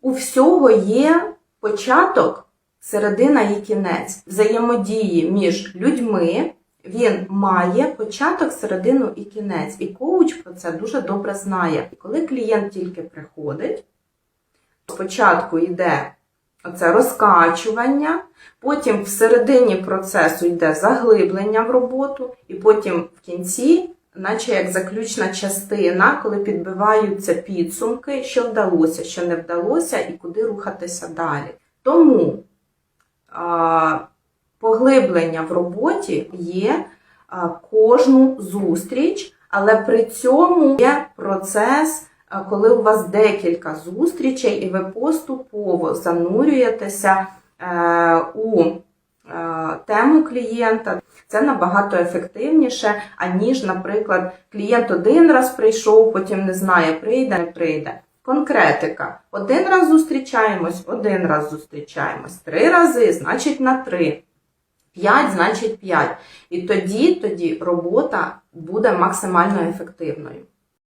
У всього є початок, середина і кінець. Взаємодії між людьми він має початок, середину і кінець. І коуч про це дуже добре знає. І коли клієнт тільки приходить, спочатку йде оце розкачування, потім в середині процесу йде заглиблення в роботу, і потім в кінці, наче як заключна частина, коли підбиваються підсумки, що вдалося, що не вдалося, і куди рухатися далі. Тому а, поглиблення в роботі є а, кожну зустріч, але при цьому є процес, коли у вас декілька зустрічей, і ви поступово занурюєтеся е, у е, клієнта. Це набагато ефективніше, аніж, наприклад, клієнт один раз прийшов, потім не знає, прийде, не прийде. Конкретика. Один раз зустрічаємось, один раз зустрічаємось. Три рази, значить на три. П'ять, значить п'ять. І тоді, тоді робота буде максимально ефективною.